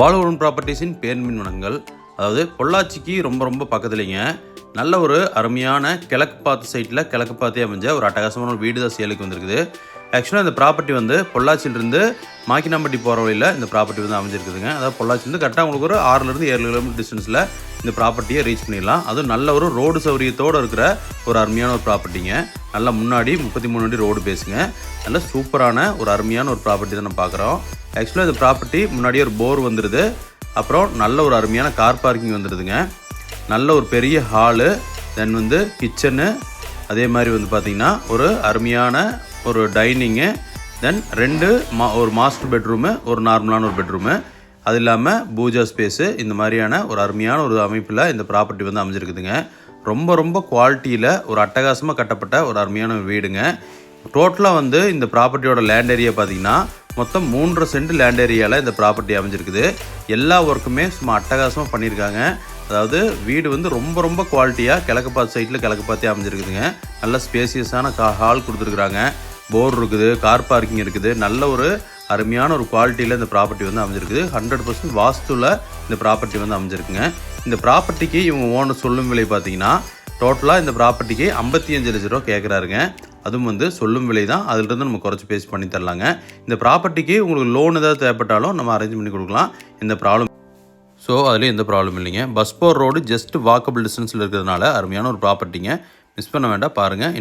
வாழவன் ப்ராப்பர்ட்டிஸின் பேர் வனங்கள் அதாவது பொள்ளாச்சிக்கு ரொம்ப ரொம்ப பக்கத்துலேங்க. நல்ல ஒரு அருமையான கிழக்கு பார்த்து சைட்டில் கிழக்கு பார்த்தே அமைஞ்ச ஒரு அட்டகாசமான ஒரு வீடு தான் சேலுக்கு வந்திருக்குது. ஆக்சுவலாக இந்த ப்ராப்பர்ட்டி வந்து பொள்ளாச்சியிலிருந்து மாக்கினாம்பட்டி போகிற வழியில் இந்த ப்ராப்பர்ட்டி வந்து அமைஞ்சிருக்குதுங்க. அதாவது பொள்ளாச்சிலேருந்து கரெக்டாக உங்களுக்கு ஒரு ஆறுலேருந்து ஏழு கிலோமீட்டர் டிஸ்டன்ஸில் இந்த ப்ராப்பர்ட்டியை ரீச் பண்ணிடலாம். அதுவும் நல்ல ஒரு ரோடு சௌகரியத்தோடு இருக்கிற ஒரு அருமையான ஒரு ப்ராப்பர்ட்டிங்க நல்லா முன்னாடி முப்பத்தி மூணு அடி ரோடு பேசுங்க. நல்ல சூப்பரான ஒரு அருமையான ஒரு ப்ராப்பர்ட்டி தான் நம்ம பார்க்குறோம். ஆக்சுவலாக இந்த ப்ராப்பர்ட்டி முன்னாடியே ஒரு போர் வந்துடுது அப்புறம் நல்ல ஒரு அருமையான கார் பார்க்கிங் வந்துடுதுங்க நல்ல ஒரு பெரிய ஹாலு தென் வந்து கிச்சனு அதே மாதிரி வந்து பார்த்திங்கன்னா ஒரு அருமையான ஒரு டைனிங்கு தென் ரெண்டு மா ஒரு மாஸ்டர் பெட்ரூமு ஒரு நார்மலான ஒரு பெட்ரூமு அது இல்லாமல் பூஜா ஸ்பேஸு இந்த மாதிரியான ஒரு அருமையான ஒரு அமைப்பில் இந்த ப்ராப்பர்ட்டி வந்து அமைஞ்சிருக்குதுங்க. ரொம்ப ரொம்ப குவாலிட்டியில் ஒரு அட்டகாசமாக கட்டப்பட்ட ஒரு அருமையான வீடுங்க. டோட்டலாக வந்து இந்த ப்ராப்பர்ட்டியோட லேண்ட் ஏரியா பார்த்தீங்கன்னா மொத்தம் மூன்றரை சென்ட் லேண்ட் ஏரியாவில் இந்த ப்ராப்பர்ட்டி அமைஞ்சிருக்குது. எல்லா ஒர்க்குமே சும்மா அட்டகாசமாக பண்ணியிருக்காங்க அதாவது வீடு வந்து ரொம்ப ரொம்ப குவாலிட்டியாக கிழக்கு பார்த்து சைட்டில் கிழக்கு பார்த்தே அமைஞ்சிருக்குதுங்க. நல்ல ஸ்பேசியஸான கா ஹால் கொடுத்துருக்குறாங்க. போர் இருக்குது கார் பார்க்கிங் இருக்குது. நல்ல ஒரு அருமையான ஒரு குவாலிட்டியில் இந்த ப்ராப்பர்ட்டி வந்து அமைஞ்சிருக்குது. ஹண்ட்ரட் பர்சன்ட் வாஸ்துவில் இந்த ப்ராப்பர்ட்டி வந்து அமைஞ்சிருக்குங்க. இந்த ப்ராப்பர்ட்டிக்கு இவங்க ஓனர் சொல்லும் விலை பார்த்தீங்கன்னா டோட்டலாக இந்த ப்ராப்பர்ட்டிக்கு ஐம்பத்தி அஞ்சு லட்ச ரூபா கேட்குறாருங்க அதுவும் வந்து சொல்லும் விலை தான். அதிலிருந்து நம்ம குறைச்சி பேசி பண்ணி தரலாங்க. இந்த ப்ராப்பர்ட்டிக்கு உங்களுக்கு லோன் ஏதாவது தேவைப்பட்டாலும் நம்ம அரேஞ்ச் பண்ணி கொடுக்கலாம். இந்த ப்ராப்ளம் ஸோ அதில் எந்த ப்ராப்ளம் இல்லைங்க. Bus four road just walkable டிஸ்டன்ஸில் இருக்கிறதுனால அருமையான ஒரு ப்ராப்பர்ட்டிங்க மிஸ் பண்ண வேண்டாம். பாருங்கள்